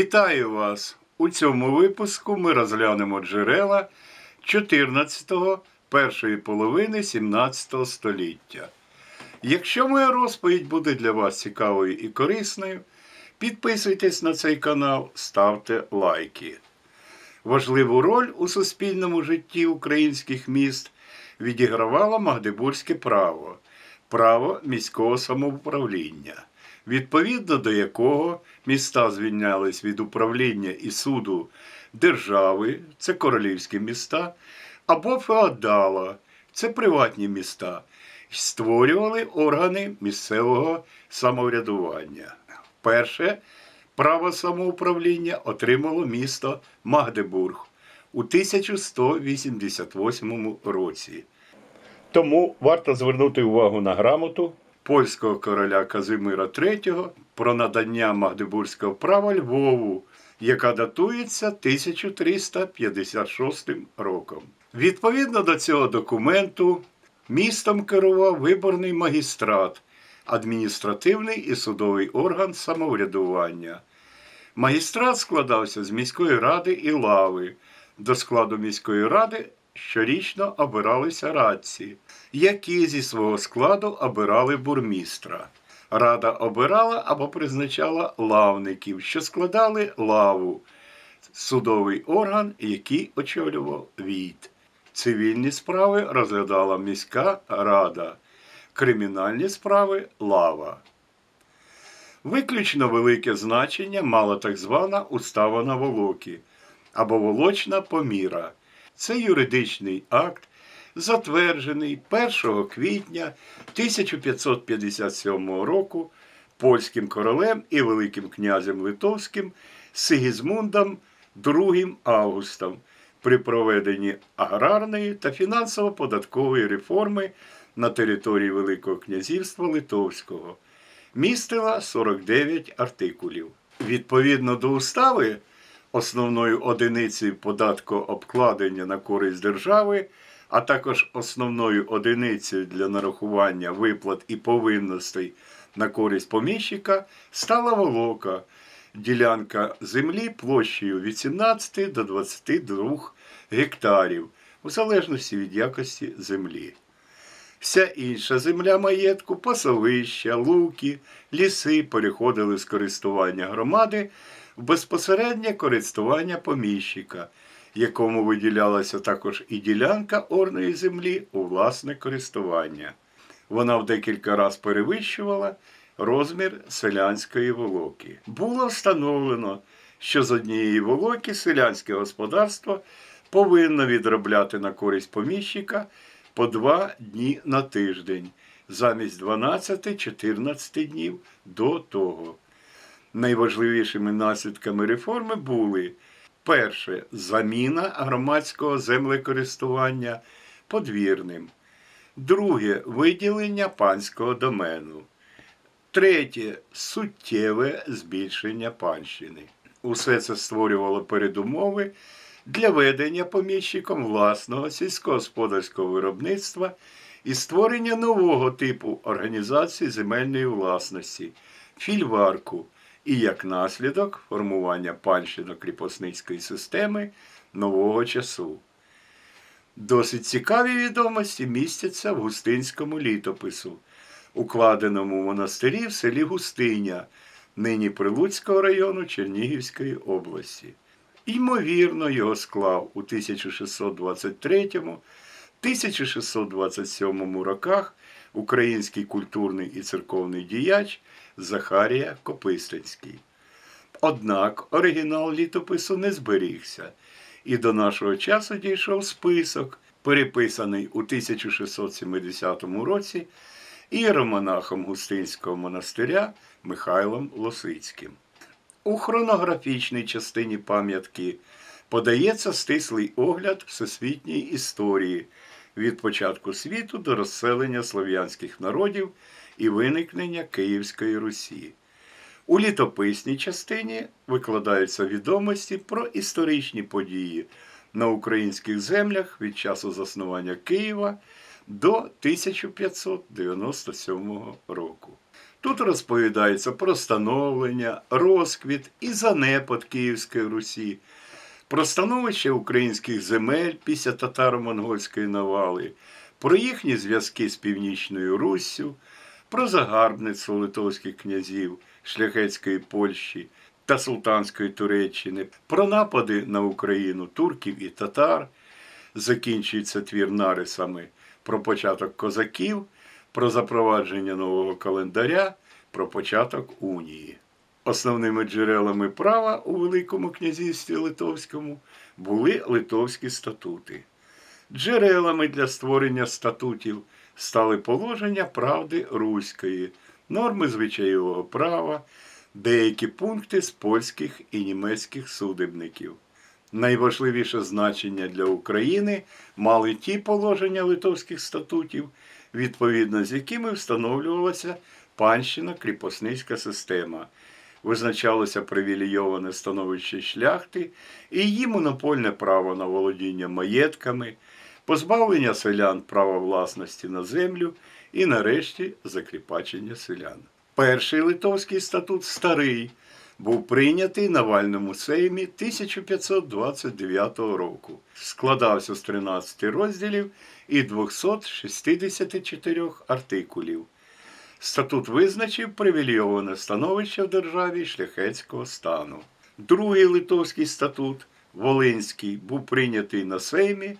Вітаю вас! У цьому випуску ми розглянемо джерела 14-го, першої половини 17 століття. Якщо моя розповідь буде для вас цікавою і корисною, підписуйтесь на цей канал, ставте лайки. Важливу роль у суспільному житті українських міст відігравало Магдебурзьке право, право міського самоуправління, відповідно до якого міста звільнялись від управління і суду держави, це королівські міста, або феодала, це приватні міста, створювали органи місцевого самоврядування. Перше право самоуправління отримало місто Магдебург у 1188 році. Тому варто звернути увагу на грамоту польського короля Казимира III про надання Магдебурзького права Львову, яка датується 1356 роком. Відповідно до цього документу, містом керував виборний магістрат, адміністративний і судовий орган самоврядування. Магістрат складався з міської ради і лави. До складу міської ради щорічно обиралися радці, які зі свого складу обирали бурмістра. Рада обирала або призначала лавників, що складали лаву, судовий орган, який очолював війт. Цивільні справи розглядала міська рада, кримінальні справи лава. Виключно велике значення мала так звана устава на волокі або волочна поміра. Це юридичний акт, затверджений 1 квітня 1557 року польським королем і Великим князем Литовським Сигізмундом II Августом при проведенні аграрної та фінансово-податкової реформи на території Великого князівства Литовського містила 49 артикулів. Відповідно до устави, основною одиницею податкообкладення на користь держави, а також основною одиницею для нарахування виплат і повинностей на користь поміщика стала волока, ділянка землі площею від 17 до 22 гектарів, у залежності від якості землі. Вся інша земля маєтку, пасовища, луки, ліси переходили з користування громади в безпосереднє користування поміщика, якому виділялася також і ділянка орної землі у власне користування. Вона в декілька раз перевищувала розмір селянської волоки. Було встановлено, що з однієї волоки селянське господарство повинно відробляти на користь поміщика по два дні на тиждень, замість 12-14 днів до того. Найважливішими наслідками реформи були перше заміна громадського землекористування подвірним, друге виділення панського домену, третє суттєве збільшення панщини. Усе це створювало передумови для ведення поміщиком власного сільськогосподарського виробництва і створення нового типу організації земельної власності фільварку і як наслідок формування панщино-кріпосницької системи нового часу. Досить цікаві відомості містяться в Густинському літопису, укладеному в монастирі в селі Густиня, нині Прилуцького району Чернігівської області. Ймовірно, його склав у 1623-1627 роках український культурний і церковний діяч Захарія Копистинський. Однак оригінал літопису не зберігся, і до нашого часу дійшов список, переписаний у 1670 році іеромонахом Густинського монастиря Михайлом Лосицьким. У хронографічній частині пам'ятки подається стислий огляд всесвітньої історії від початку світу до розселення слов'янських народів і виникнення Київської Русі. У літописній частині викладаються відомості про історичні події на українських землях від часу заснування Києва до 1597 року. Тут розповідається про становлення, розквіт і занепад Київської Русі, про становище українських земель після татаро-монгольської навали, про їхні зв'язки з Північною Руссю, про загарбництво литовських князів, шляхетської Польщі та Султанської Туреччини, про напади на Україну турків і татар, закінчується твір нарисами про початок козаків, про запровадження нового календаря, про початок унії. Основними джерелами права у Великому князівстві Литовському були литовські статути. Джерелами для створення статутів стали положення правди руської, норми звичаєвого права, деякі пункти з польських і німецьких судебників. Найважливіше значення для України мали ті положення литовських статутів, відповідно з якими встановлювалася панщина кріпосницька система, визначалося привілейоване становище шляхти і її монопольне право на володіння маєтками, позбавлення селян права власності на землю і, нарешті, закріпачення селян. Перший литовський статут старий був прийнятий на вальному сеймі 1529 року. Складався з 13 розділів і 264 артикулів. Статут визначив привілейоване становище в державі шляхетського стану. Другий литовський статут Волинський був прийнятий на Сеймі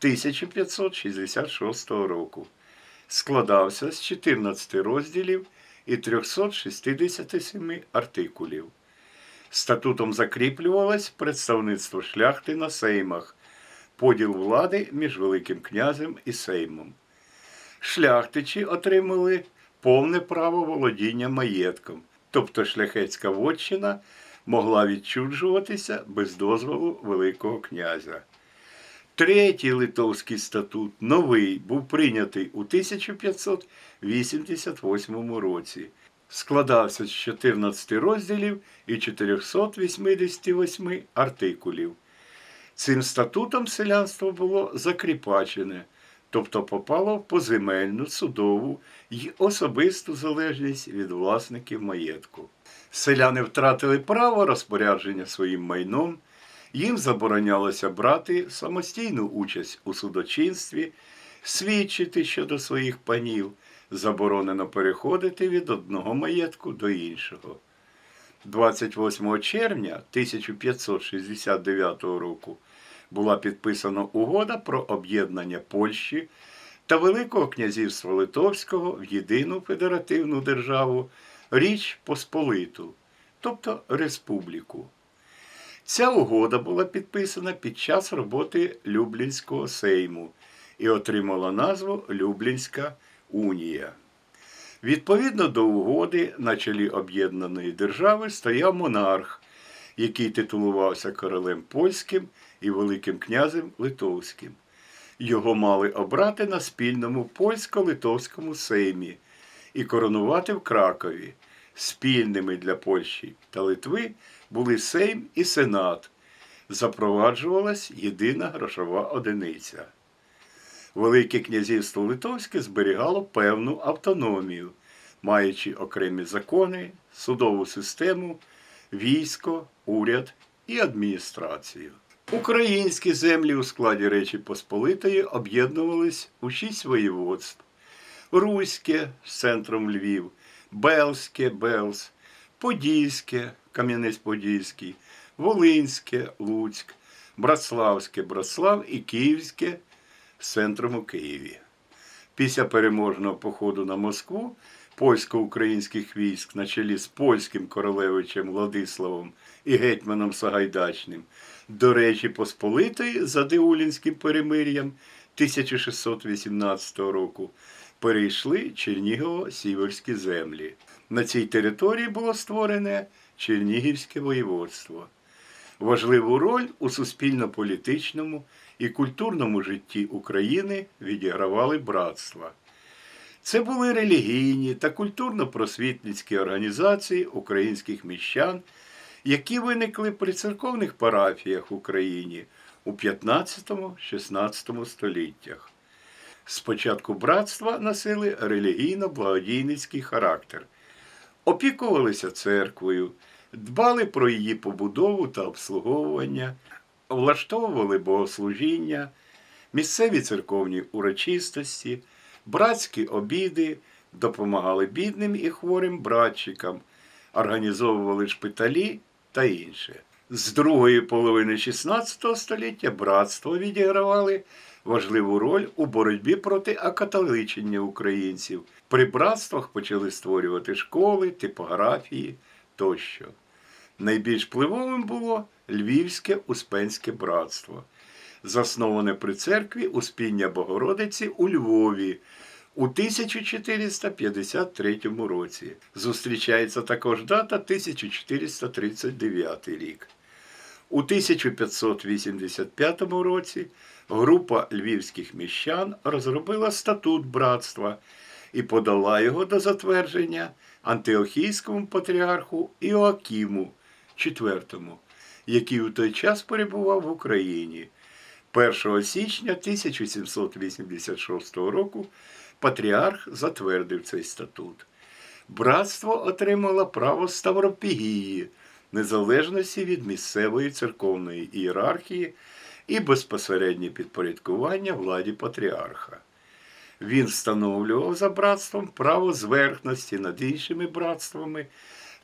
1566 року. Складався з 14 розділів і 367 артикулів. Статутом закріплювалось представництво шляхти на сеймах, поділ влади між Великим князем і сеймом. Шляхтичі отримали повне право володіння маєтком, тобто шляхетська вотчина могла відчуджуватися без дозволу Великого князя. Третій литовський статут, новий, був прийнятий у 1588 році. Складався з 14 розділів і 488 артикулів. Цим статутом селянство було закріпачене, тобто попало в поземельну, судову й особисту залежність від власників маєтку. Селяни втратили право розпорядження своїм майном, їм заборонялося брати самостійну участь у судочинстві, свідчити щодо своїх панів, заборонено переходити від одного маєтку до іншого. 28 червня 1569 року була підписана угода про об'єднання Польщі та Великого князівства Литовського в єдину федеративну державу Річ Посполиту, тобто Республіку. Ця угода була підписана під час роботи Люблінського сейму і отримала назву Люблінська унія. Відповідно до угоди, на чолі об'єднаної держави стояв монарх, який титулувався королем польським і Великим князем Литовським. Його мали обрати на спільному польсько-литовському сеймі і коронувати в Кракові. Спільними для Польщі та Литви були Сейм і Сенат. Запроваджувалась єдина грошова одиниця. Велике князівство Литовське зберігало певну автономію, маючи окремі закони, судову систему, військо, уряд і адміністрацію. Українські землі у складі Речі Посполитої об'єднувались у шість воєводств: Руське з центром Львів, Белське Белс, Подільське, Кам'янець-Подільський, Волинське, Луцьк, Братславське Братслав і Київське з центром у Києві. Після переможного походу на Москву польсько-українських військ на чолі з польським королевичем Владиславом і гетьманом Сагайдачним до Речі Посполитої за Деулінським перемир'ям 1618 року перейшли Чернігово-Сіверські землі. На цій території було створене Чернігівське воєводство. Важливу роль у суспільно-політичному і культурному житті України відігравали братства. Це були релігійні та культурно-просвітницькі організації українських міщан, які виникли при церковних парафіях в Україні у 15-16 століттях. Спочатку братства носили релігійно-благодійницький характер, опікувалися церквою, дбали про її побудову та обслуговування, влаштовували богослужіння, місцеві церковні урочистості, братські обіди, допомагали бідним і хворим братчикам, організовували шпиталі та інше. З другої половини XVI століття братство відігравали важливу роль у боротьбі проти акатоличення українців. При братствах почали створювати школи, типографії тощо. Найбільш впливовим було Львівське Успенське братство, засноване при церкві Успіння Богородиці у Львові у 1453 році. Зустрічається також дата 1439 рік. У 1585 році група львівських міщан розробила статут братства і подала його до затвердження антиохійському патріарху Іоакіму IV, який у той час перебував в Україні. 1 січня 1786 року патріарх затвердив цей статут. Братство отримало право Ставропігії, незалежності від місцевої церковної ієрархії і безпосереднє підпорядкування владі патріарха. Він встановлював за братством право зверхності над іншими братствами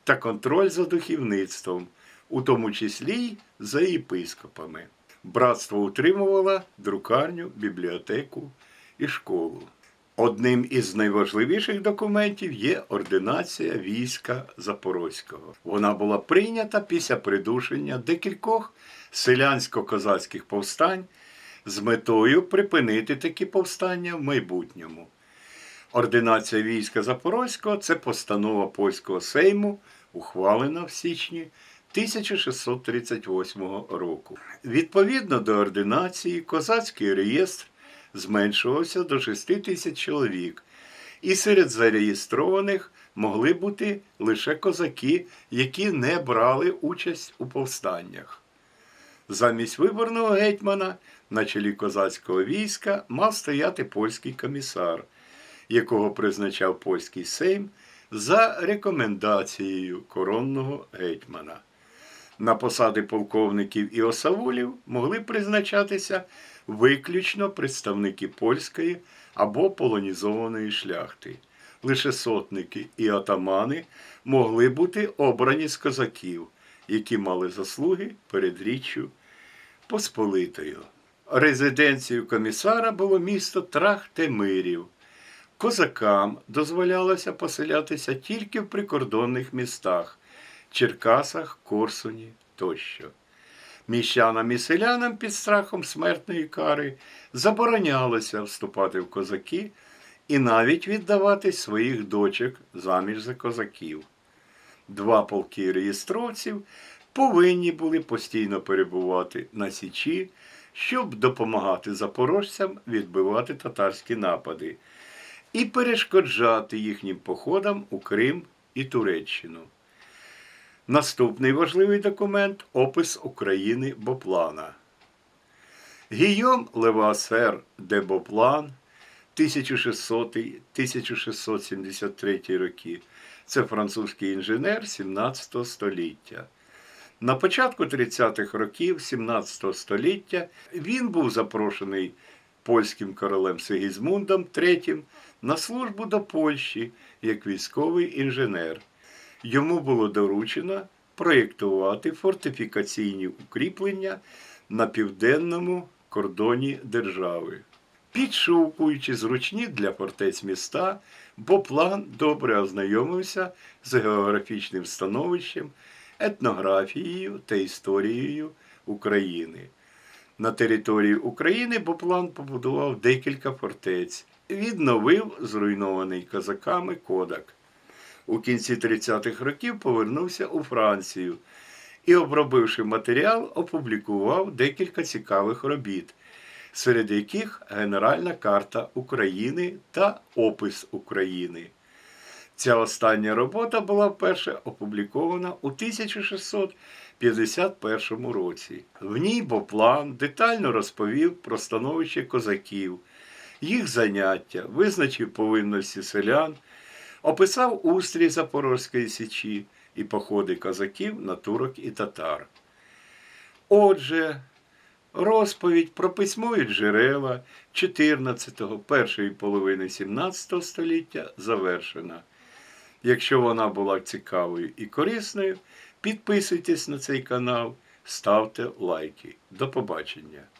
та контроль за духовництвом, у тому числі й за єпископами. Братство утримувало друкарню, бібліотеку і школу. Одним із найважливіших документів є ординація війська Запорозького. Вона була прийнята після придушення декількох селянсько-козацьких повстань з метою припинити такі повстання в майбутньому. Ординація війська Запорозького це постанова польського сейму, ухвалена в січні 1638 року. Відповідно до ординації, козацький реєстр зменшувався до 6 тисяч чоловік, і серед зареєстрованих могли бути лише козаки, які не брали участь у повстаннях. Замість виборного гетьмана на чолі козацького війська мав стояти польський комісар, якого призначав польський сейм за рекомендацією коронного гетьмана. На посади полковників і осавулів могли призначатися виключно представники польської або полонізованої шляхти. Лише сотники і атамани могли бути обрані з козаків, які мали заслуги перед річчю Посполитою. Резиденцією комісара було місто Трахтемирів. Козакам дозволялося поселятися тільки в прикордонних містах Черкасах, Корсуні тощо. Міщанам і селянам під страхом смертної кари заборонялося вступати в козаки і навіть віддавати своїх дочок заміж за козаків. Два полки реєстровців повинні були постійно перебувати на Січі, щоб допомагати запорожцям відбивати татарські напади і перешкоджати їхнім походам у Крим і Туреччину. Наступний важливий документ опис України Боплана. Гійом Левасер де Боплан 1600-1673 роки. Це французький інженер 17 століття. На початку 30-х років 17 століття він був запрошений польським королем Сигізмундом III на службу до Польщі як військовий інженер. Йому було доручено проєктувати фортифікаційні укріплення на південному кордоні держави. Підшукуючи зручні для фортець міста, Боплан добре ознайомився з географічним становищем, етнографією та історією України. На території України Боплан побудував декілька фортець, відновив зруйнований козаками Кодак. У кінці 30-х років повернувся у Францію і, обробивши матеріал, опублікував декілька цікавих робіт, серед яких Генеральна карта України та Опис України. Ця остання робота була вперше опублікована у 1651 році. В ній Боплан детально розповів про становище козаків, їх заняття, визначив повинності селян, описав устрій Запорозької січі і походи козаків на турок і татар. Отже, розповідь про письмові джерела 14-го, першої половини 17 століття завершена. Якщо вона була цікавою і корисною, підписуйтесь на цей канал, ставте лайки. До побачення!